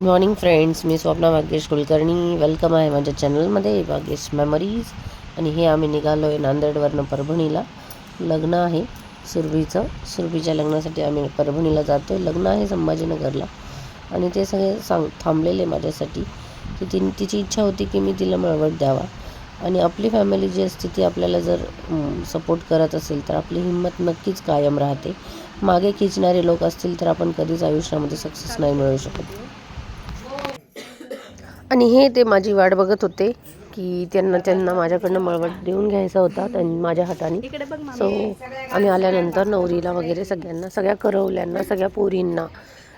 Morning friends मी Swapna Bhagyesh Kulkarni. Welcome आहे माझ्या चॅनलमध्ये भाग्येश मेमरीज आणि हे आम्ही निघालो आहे नांदेडवरनं परभणीला. लग्न आहे सुरभीचं. सुरभीच्या लग्नासाठी आम्ही परभणीला जातो आहे लग्न आहे संभाजीनगरला. आणि ते सगळे सांग थांबलेले माझ्यासाठी. की ती तिची इच्छा होती की मी तिला मळवट द्यावा. आणि आपली फॅमिली जी असते ती आपल्याला जर सपोर्ट करत असेल तर आपली हिंमत नक्कीच कायम राहते. मागे खिचणारे लोक असतील तर आपण कधीच आयुष्यामध्ये सक्सेस नाही मिळवू शकत. आणि हे ते माझी वाट बघत होते की त्यांना त्यांना माझ्याकडनं मळवट देऊन घ्यायचा होता त्यां माझ्या हाताने. सो आम्ही आल्यानंतर नवरीला वगैरे सगळ्यांना सगळ्या करवल्यांना सगळ्या पोरींना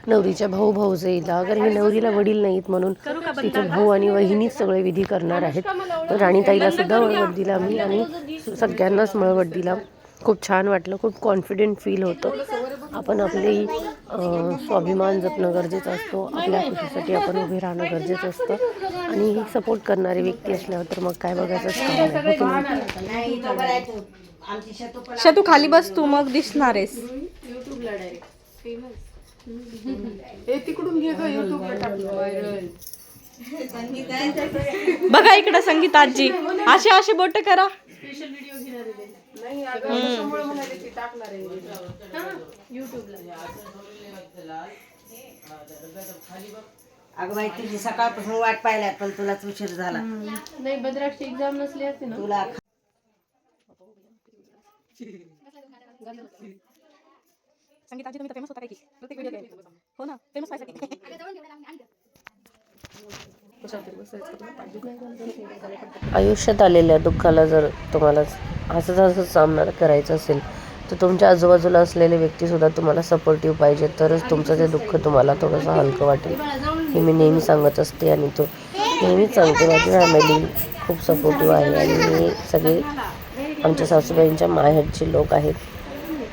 नवरीच्या भाऊ भाऊजेला कारण हे नवरीला वडील नाहीत म्हणून तिचे भाऊ आणि वहिनीच सगळे विधी करणार आहेत. तर राणीताईला सुद्धा मळवट दिला मी आणि सगळ्यांनाच मळवट दिला. खूप छान वाटलं खूप कॉन्फिडेंट फील होतं. आपण आपली स्वाभिमान जपणं गरजेचं असतो आपल्या खुशीसाठी आपण उभे राहणं गरजेचं असतं. आणि ही सपोर्ट करणारी व्यक्ती असल्यावर तर मग काय नाही? शतू खाली बस तू मग दिसणार आहेस. बघा इकडे संगीत आजी असे असे बोट करा. अगं बाई तुझी सकाळपासून वाट पाहिल्यात पण तुलाच उशीर झाला. नाही भद्राक्षी एक्झाम नसली असते ना? तुला संगीत आजी तुम्ही फ़ेमस होता काय की प्रत्येक व्हिडिओ हो ना? फ़ेमस व्हायसाठी. आयुष्यात आलेल्या दुःखाला जर तुम्हाला हसत हसत सामना करायचा असेल तर तुमच्या आजूबाजूला असलेले व्यक्तीसुद्धा तुम्हाला सपोर्टिव्ह पाहिजे. तरच तुमचं ते दुःख तुम्हाला थोडंसं हलकं वाटेल. हे मी नेहमी सांगत असते आणि तो नेहमीच सांगते. माझी फॅमिली खूप सपोर्टिव्ह आहे आणि हे सगळे आमच्या सासूबाईंच्या माहेरचे लोक आहेत.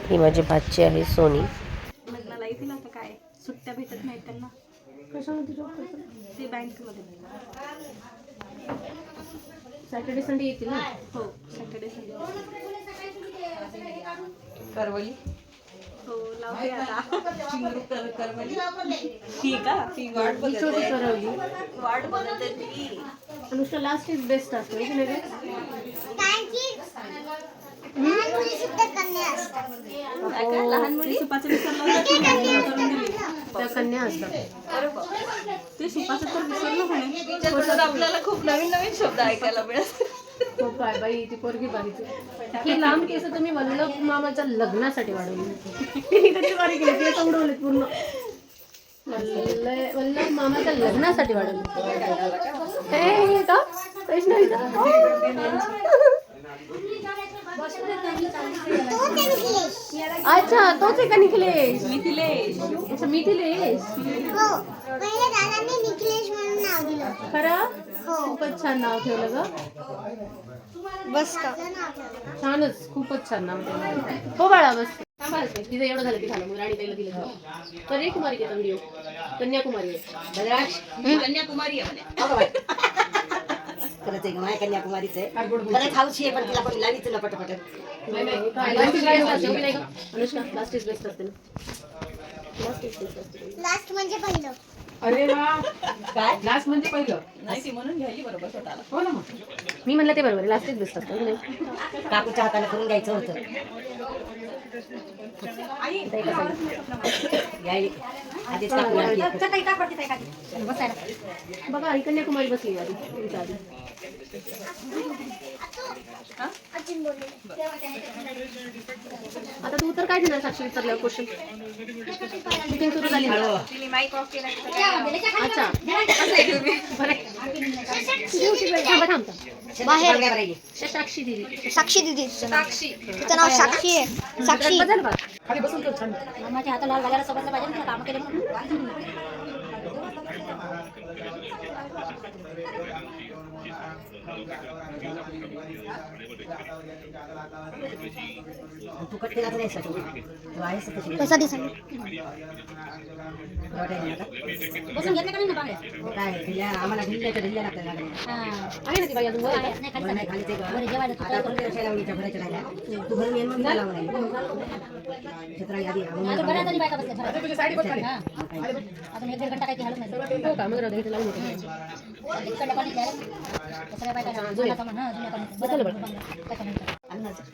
ही माझी भाची आहे सोनी. काय? सुट्ट्या भेटत नाहीत त्यांना. ते बँकमध्ये सॅटर्डे संडे येतील ना? हो सॅटर्डे संडे करवली? हो लावते आता. ती का? ती वाट छोटी करवली. वाट बघत ती. अनुष्का लास्ट इज़ बेस्ट असतो? लहान मुली सुपाचं विसरलं त्या कन्या असतात ते सुपाचं तर विसरलं म्हणे आपल्याला खूप नवीन नवीन शब्द ऐकायला मिळत हो काय बाई ती पोरगी बारीक ही लांब केस तुम्ही वल्लभ मामाच्या लग्नासाठी वाढवली बारीक केली केस पूर्ण वल्लभ मामाच्या लग्नासाठी वाढवली हे का प्रश्न अच्छा तोच आहे का निखिलेश? मिथिलेश अच्छा मिथिलेश. हो पहिले दादांनी निखिलेश म्हणून नाव दिलं. खरं? खूपच छान नाव ठेवलं ग. बस का? छानच खूपच छान नाव ठेवलं हो बाळा बस. तिचं एवढं झालं की झालं मग राणी ताईला दिलं कन्याकुमारी घेतो व्हिडिओ कन्याकुमारी. कन्याकुमारी आहे. खरंच आहे माझ्या कन्याकुमारीच आहे खरंच हाऊशी आहे पण तिला पण लावी तुला पटपट. नाही, नाही. Last is best असते, की नाही गं? अनुष्का लास्ट इज बेस्ट असते ना? लास्ट इज बेस्ट असते. लास्ट म्हणजे पहिलं. अरे वा. काय? लास्ट म्हणजे पहिलं. नाही ती म्हणून घ्यायली बरोबर स्वतःला. हो ना मग. मी म्हणलं ते बरोबर लास्ट इज बेस्ट असतं हो की नाही काकूच्या हाताने करून घ्यायचं होतं. घ्यायली. आधीच काकूला केलं. बघा आई कन्याकुमारी बसली आधी तुमच्या आधी. अजून बोलले आता तू तर काय देणार साक्षी विचारल्यावर क्वेश्चन शूटिंग सुरू झाली. ना अच्छा बरं थांबा बाहेर? साक्षी दिदी. साक्षी. दिदी साक्षी तिचं नाव साक्षी आहे. साक्षी. बदल बघ माझ्या हाताला लाल पाहिजे ना काम केलं म्हणून तू कट केला तर नाही साठी तू आहेस कशी कसा दिसला बसून घेतलं का नाही ना बांगड्या काय ढिल्या आम्हाला ढिल्या तर ढिल्या लागतात लागल्या आहे ना ती बाई अजून वर आहे का? बरं नाही खाली ते गं. आता आपण ते रशाला उडीच्या भरायच्या राहिल्या तू भरून ये मग मला लावून राहिली छत्राई आधी आपण हो का मग राहू दे, इथे लावून देते.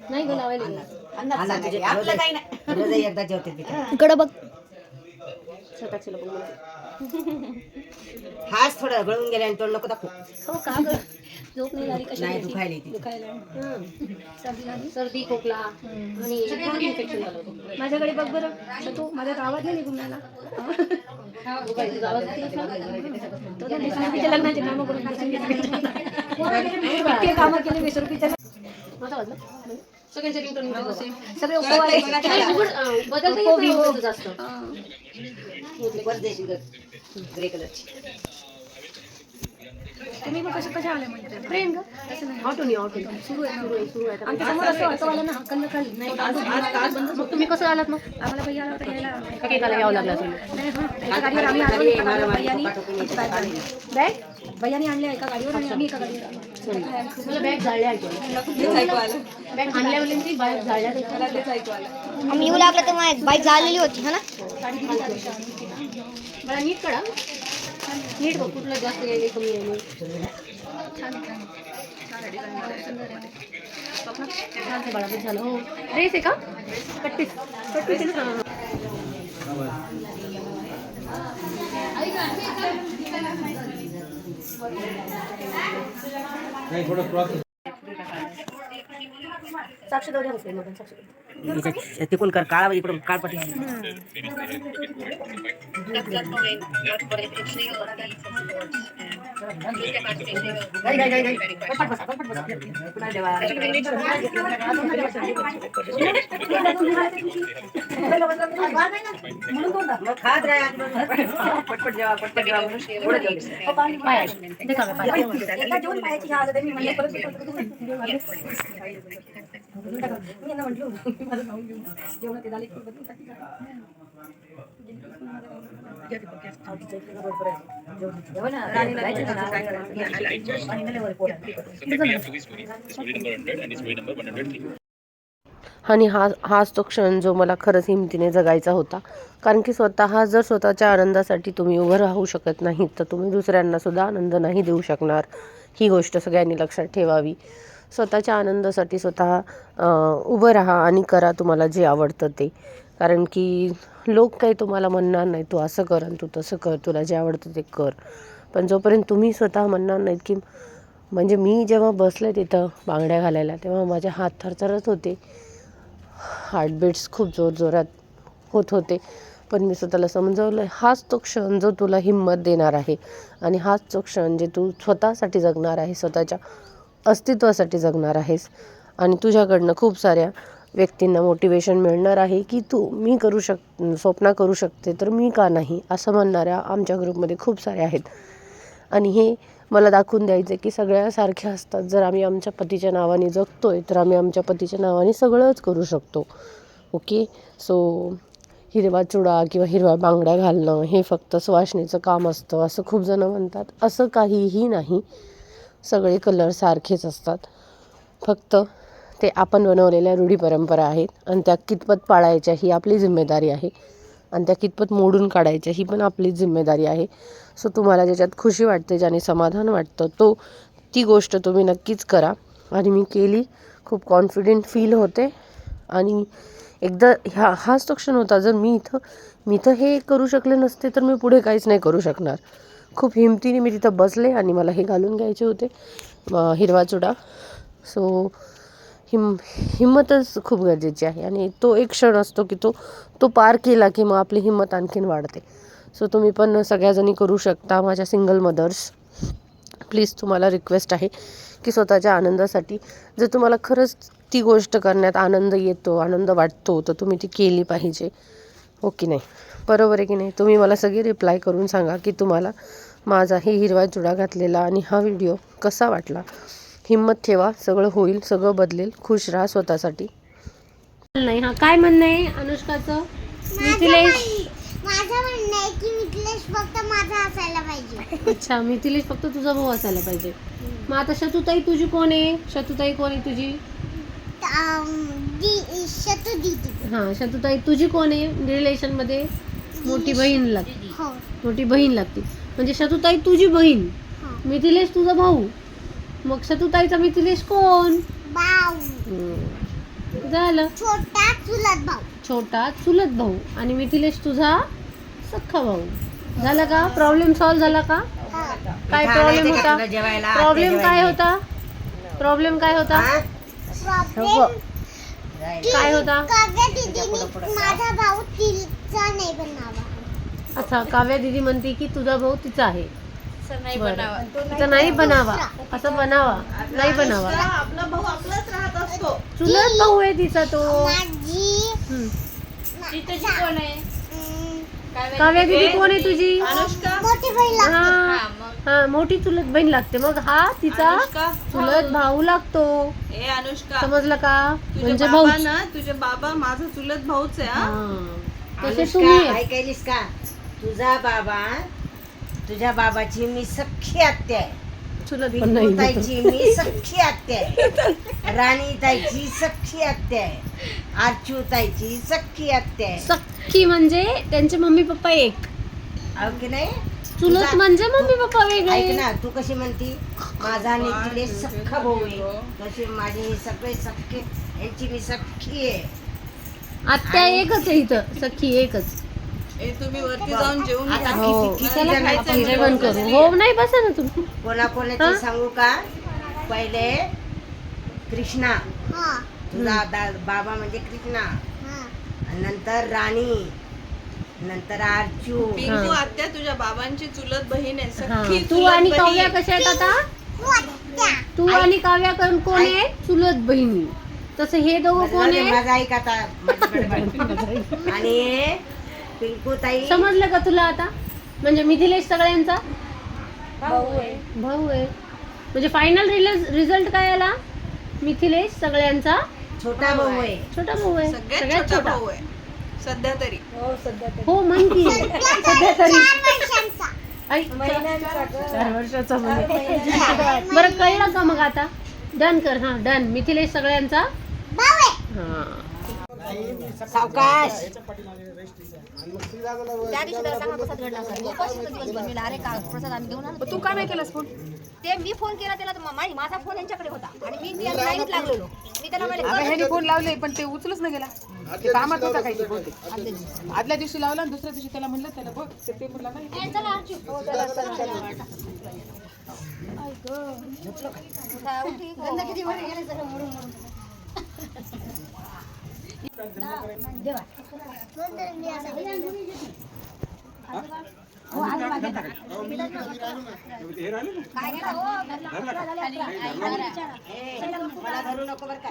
नाही गं लावायला गेलं. आला तुझे आपलं काही नाही रोज एकदा जेवते तिथे इकडं बघ. हाच थोडं गळून गेले आणि तोंड नको दाखवू. हो का गं? झोप नाही झाली कशी नाही दुखायली ती सर्दी खोकला आणि माझ्याकडे बघ बरं. तू माझ्या गावात नाही निघून लग्नाचे कामं करून इतके कामं केले वीस रुपयाच्या? सगळ्यांचे सगळे होतं जास्त ग्रे कलरची. तुम्ही मग कशा कशा आले म्हणजे? ट्रेन का? ऑटो नाही सुरू आहे सुरू आहे सुरू आहे. आमच्यासमोर असं असं वाला ना हक्कन खाली. नाही मग तुम्ही कसं आलात मग? आम्हाला भैया आला होता केकाला यावं लागलं हं. गाडीवर आम्ही आलो एका गाडीवर भैयानी बॅग भैयानी आणल्या एका गाडीवर आणि आम्ही एका गाडीवर आलो. मला बॅग झाडल्या ऐकू बॅग आणल्या ती बॅग झाडल्या. आम्ही येऊ लागलो तेव्हा एक बाईक झालेली होती हा ना? मला नीट करा नीट बघ कुठलं जास्त यायले कमी यायले छान बाळा झालं हो. ड्रेस आहे का? पट्टीस पट्टीस आहे. ना? साक्षी दौऱ्या बसले मग साक्षी. तिकून कर काळा इकडून काळपटी मग खात राहा पटपट जेवा पटपट जेवा म्हणून आणि हा हाच तो क्षण जो मला खरंच हिमतीने जगायचा होता. कारण की स्वतः जर स्वतःच्या आनंदासाठी तुम्ही उभं राहू शकत नाहीत तर तुम्ही दुसऱ्यांना सुद्धा आनंद नाही देऊ शकणार. ही गोष्ट सगळ्यांनी लक्षात ठेवावी. स्वतःच्या आनंदासाठी स्वतः उभं राहा आणि करा तुम्हाला जे आवडतं ते. कारण की लोक काही तुम्हाला म्हणणार नाही तू असं कर आणि तू तसं कर तुला जे आवडतं ते कर. पण जोपर्यंत तुम्ही स्वतः म्हणणार नाहीत की म्हणजे मी जेव्हा बसले तिथं बांगड्या घालायला तेव्हा माझे हात थरथरत होते. हार्टबीट्स खूप जोरजोरात होत होते. पण मी स्वतःला समजवलं हाच तो क्षण जो तुला हिंमत देणार आहे. आणि हाच तो क्षण जे तू स्वतःसाठी जगणार आहे स्वतःच्या अस्तित्वासाठी जगणार आहेस. आणि तुझ्याकडनं खूप साऱ्या व्यक्तींना मोटिवेशन मिळणार आहे की तू मी करू शक स्वप्ना करू शकते तर मी का नाही असं म्हणणाऱ्या आमच्या ग्रुपमध्ये खूप साऱ्या आहेत. आणि हे मला दाखवून द्यायचं की सगळ्या सारख्या असतात. जर आम्ही आमच्या पतीच्या नावाने जगतो आहे तर आम्ही आमच्या पतीच्या नावाने सगळंच करू शकतो. ओके? सो हिरवा चुडा किंवा हिरवा बांगड्या घालणं हे फक्त सुवासणीचं काम असतं असं खूप जणं म्हणतात. असं काहीही नाही. सगळे कलर सारखेच असतात. फक्त ते आपण बनवलेल्या रूढी परंपरा आहेत आणि त्या कितपत पाळायच्या ही आपली जिम्मेदारी आहे. आणि त्या कितपत मोडून काढायच्या ही पण आपली जिम्मेदारी आहे. सो तुम्हाला ज्याच्यात खुशी वाटते ज्याने समाधान वाटतं तो ती गोष्ट तुम्ही नक्कीच करा. आणि मी केली. खूप कॉन्फिडेंट फील होते. आणि एकदा ह्या हाच तो क्षण होता जर मी इथं मी इथं हे करू शकले नसते तर मी पुढे काहीच नाही करू शकणार. खूप हिमतीने मी तिथं बसले आणि मला हे घालून घ्यायचे होते हिरवा चुडा. सो हिम हिंमतच खूप गरजेची आहे आणि तो एक क्षण असतो की तो तो पार केला की मग आपली हिंमत आणखीन वाढते. सो तुम्ही पण सगळ्याजणी करू शकता माझ्या सिंगल मदर्स प्लीज तुम्हाला रिक्वेस्ट आहे की स्वतःच्या आनंदासाठी जर तुम्हाला खरंच ती गोष्ट करण्यात आनंद येतो आनंद वाटतो तर तुम्ही ती केली पाहिजे. हो की नाही? बरोबर आहे की नाही? तुम्ही मला सगळे रिप्लाय करून सांगा की तुम्हाला माझा हे हिरवा चुडा घातलेला आणि हा व्हिडिओ कसा वाटला? हिंमत ठेवा सगळं होईल सगळं बदलेल. खुश राहा स्वतःसाठी. नाही हा काय म्हणणं आहे अनुष्काचं? मिथिलेश? माझं म्हणणं आहे की मिथिलेश फक्त माझा असायला पाहिजे. अच्छा मिथिलेश फक्त तुझा भाऊ असायला पाहिजे. मग आता शतुताई तुझी कोण आहे? शतुताई कोण आहे तुझी? शतू दीदी. हा शतुताई तुझी कोण आहे? रिलेशनमध्ये? मोठी बहीण लागते. हो. मोठी बहीण लागते. म्हणजे शतुताई तुझी बहीण. हो. मिथिलेश तुझा भाऊ. मग शतुताईचा मिथिलेश कोण? भाऊ. झालं. छोटा चुलत भाऊ. छोटा चुलत भाऊ. आणि मिथिलेश तुझा सख्खा भाऊ. झाला का? प्रॉब्लेम सॉल्व्ह झाला का? काय प्रॉब्लेम होता? प्रॉब्लेम काय होता? प्रॉब्लेम काय होता? काय होता? माझा भाऊ तिचा नाही बनावा. अच्छा काव्या दिदी म्हणते की तुझा भाऊ तिचा आहे. बरं. तिचा नाही बनावा. असं बनावा. नाही बनावा. आपला भाऊ आपलाच राहत असतो. चुलत भाऊ आहे तिचा तो. काव्या दिदी कोण आहे? तुझी? अनुष्का. हा हा मोठी चुलत बहीण लागते. मग हा तिचा अनुष्का चुलत भाऊ लागतो. ए अनुष्का. समजलं का? तुझे म्हणजे बाबा भाऊ ना तुझे बाबा माझा चुलत भाऊच आहे हा. तसे तुम्ही आहे. ऐकायलीस का? तुझा बाबा तुझ्या बाबाची मी सख्खी आत्या आहे. चुलत पण नाही. ताईची मी सख्खी आत्या आहे. राणी ताईची सख्खी आत्या आहे. आरचू ताईची सख्खी आत्या आहे. सख्खी म्हणजे त्यांचे मम्मी पप्पा एक. अहो की नाही? चुलत तुझा- म्हणजे मम्मी पप्पा ऐक वेगळे ना तू कशी म्हणती? माझा आणि तिले सख्खा भाऊ आहे. तशी माझे हे सगळे सख्खे यांची मी सख्खी आहे. आत्या एकच आहे इथं सख्खी एकच. ए तुम्ही वरती जाऊन जेवून आता घ्या. हो किती- किती चला जण आपण आपण जेवण करू. हो नाही बसा ना तुम्ही. कोणा हा? कोणाची सांगू का? पहिले कृष्णा. हा. तुझा दा- बाबा म्हणजे कृष्णा. हा. आणि नंतर राणी. नंतर आरचू पिंकू हा. आत्या तुझ्या बाबांची चुलत बहीण आहे. सख्खी तू चुलत आणि बहीण. काव्या कशा आहेत आता? तू आणि काव्या कोण कोण आहे? चुलत बहिणी. तसं हे दोघं कोण आहे? माझा ऐक आता. आणि पिंकू ताई समजलं का तुला आता? म्हणजे मिथिलेश सगळ्यांचा? भाऊ आहे. म्हणजे फायनल रिझल्ट काय आला? मिथिलेश सगळ्यांचा? छोटा भाऊ आहे. छोटा भाऊ आहे. सगळ्यात छोटा. भाऊ आहे. सध्या तरी. हो म्हण की. सध्या तरी. चार वर्षांचा. चार. बरं कळलं का मग आता? डन कर हा डन. मिथिलेश सगळ्यांचा? भाऊ आहे हा. सावकाश. तू का नाही केलास फोन? ते मी फोन केला त्याला तर मा- माझा फोन यांच्याकडे होता आणि मी मी लाईनीत लागलेलो मी त्याला म्हणले, अगं ह्याने फोन लावले पण ते उचलच नाही गेला ते कामात होता काही आदल्या दिवशी लावला आणि दुसऱ्या दिवशी त्याला म्हणलं त्याला बघ ते पेपरला नाही "ए, चला अर्जुन." हो, चला, चला, चला. उठा, उठी. गंदगी वर गेले सगळं मोडून मोडून. काय गेला? हो, मला धरू नको बरं का.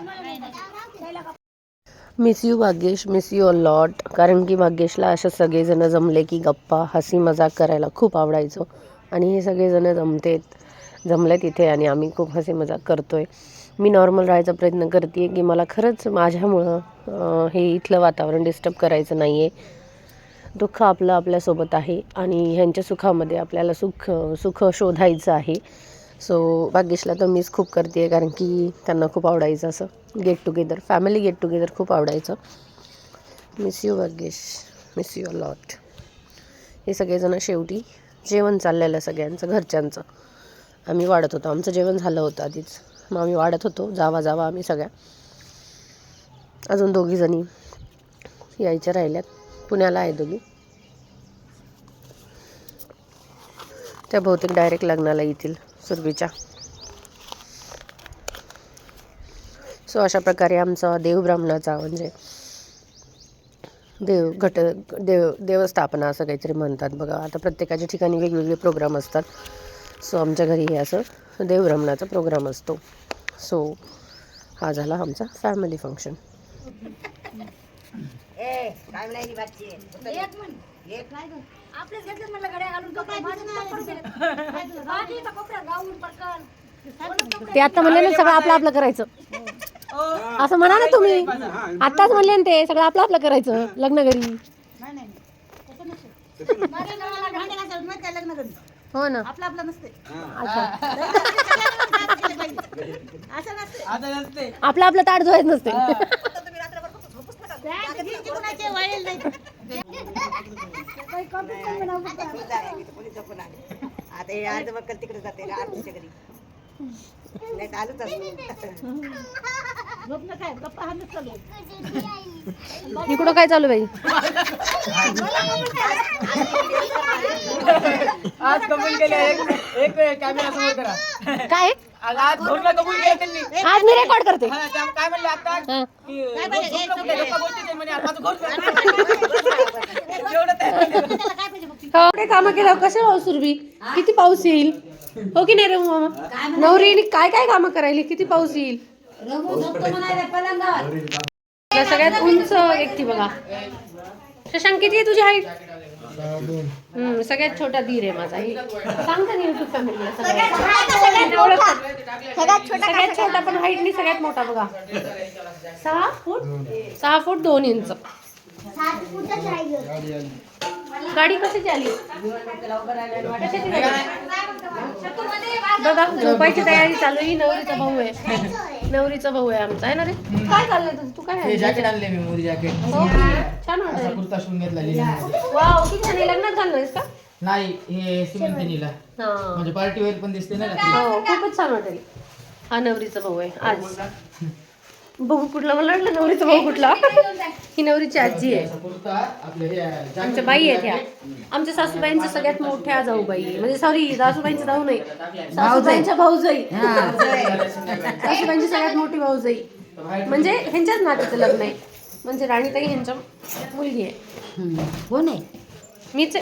Miss you Bhagyesh. Miss you a lot कारण की भाग्येशला असे सगळेजण जमले की गप्पा हसी मजाक करायला खूप आवडायचो. आणि हे सगळेजण जमतेत जमले तिथे आणि आम्ही खूप हसी मजाक करतोय. मी नॉर्मल राहायचा प्रयत्न करते की मला खरंच माझ्यामुळं हे इथलं वातावरण डिस्टर्ब करायचं नाही आहे दुःख आपलं आपल्यासोबत आहे आणि ह्यांच्या सुखामध्ये आपल्याला सुख सुख शोधायचं आहे. सो भाग्येशला तर मीच खूप करते आहे कारण की त्यांना खूप आवडायचं असं. Get together family get together खूप आवडायचं. Miss you Bhagyesh. Miss you a lot हे सगळेजण शेवटी जेवण चाललेलं सगळ्यांचं घरच्यांचं. आम्ही वाढत होतो. आमचं जेवण झालं होतं आधीच. मग आम्ही वाढत होतो. जावा जावा आम्ही सगळ्या. अजून दोघीजणी यायच्या राहिल्यात. पुण्याला आहे दोघी. त्या बहुतेक डायरेक्ट लग्नाला येतील सुरभीच्या. सो अशा प्रकारे आमचा देवब्राह्मणाचा म्हणजे देव घट देव देवस्थापना असं काहीतरी म्हणतात बघा. आता प्रत्येकाच्या ठिकाणी वेगवेगळे प्रोग्राम असतात. सो आमच्या घरी हे असं देवब्राह्मणाचा प्रोग्राम असतो. सो हा झाला आमचा फॅमिली फंक्शन ए काय नाही रे बाची एक म्हण. एक. नाही गं. आपलेच घेतले म्हणलं गड्या घालून कपडे माझे तर पडून गेले. माझे इथं कपडे गाऊन पटकन ते आता म्हणले ना सगळं आपलं आपलं करायचं. असं म्हणा ना तुम्ही. आताच म्हणले ना ते सगळं आपलं आपलं करायचं लग्न घरी. हो ना. आपलं आपलं नसते अच्छा. असं नसते आपलं आपलं ताट धुवायचं नसते आता हे अर्ध बक्कल तिकडे जाते आरतीच्या घरी. नाही तर आलोच इकडं काय चालू बाई? आज कबूल केलं एक एक कॅमेरा समोर करा. काय? आज मी रेकॉर्ड करते. हा, काय म्हणले आता? हा. काम केलं कसे पाऊस सुरभी? किती पाऊस येईल? हो की नाही रे मामा? नवरीने काय काय कामं करायली? किती पाऊस येईल? सगळ्यात उंच व्यक्ती बघा. शशांक किती आहे तुझी हाईट हम्म सगळ्यात छोटा धीर आहे माझा. हे सांगता ना युट्यूब फॅमिलीला सगळ्यात छोटा पण हाईटनी सगळ्यात मोठा बघा. सहा फूट? सहा फूट दोन इंच. गाडी आली कशाची गाडी? बघा झोपायची तयारी चालू ही नवरीचा भाऊ आहे. नवरीचा भाऊ आहे आमचा. आहे ना रे? काय चाललंय तुझं? तू काय? जॅकेट आणले मी मोदी जॅकेट हो छान वाटत कुर्ता शिवून घेतला लिहिण्यामध्ये. वाव किती छान. लग्नात का? नाही हे सिमेंट नीला हा. म्हणजे पार्टी वेअर पण दिसते ना हो खूपच छान वाटेल. हा नवरीचा भाऊ आहे. आज. भाऊ कुठला मला वाटलं नवरीचा भाऊ कुठला. ही नवरीची आजी आहे. हे आमच्या बाई आहेत ह्या. आमच्या सासूबाईंच्या सगळ्यात मोठ्या जाऊबाई. म्हणजे सॉरी सासूबाईंच्या जाऊ नाही. सासूबाईंच्या भाऊजाई. सासूबाईंची सगळ्यात मोठी भाऊजाई. म्हणजे ह्यांच्याच नात्याचं लग्न आहे. म्हणजे राणीताई ह्यांच्या मुलगी आहे. कोण आहे मीच आहे.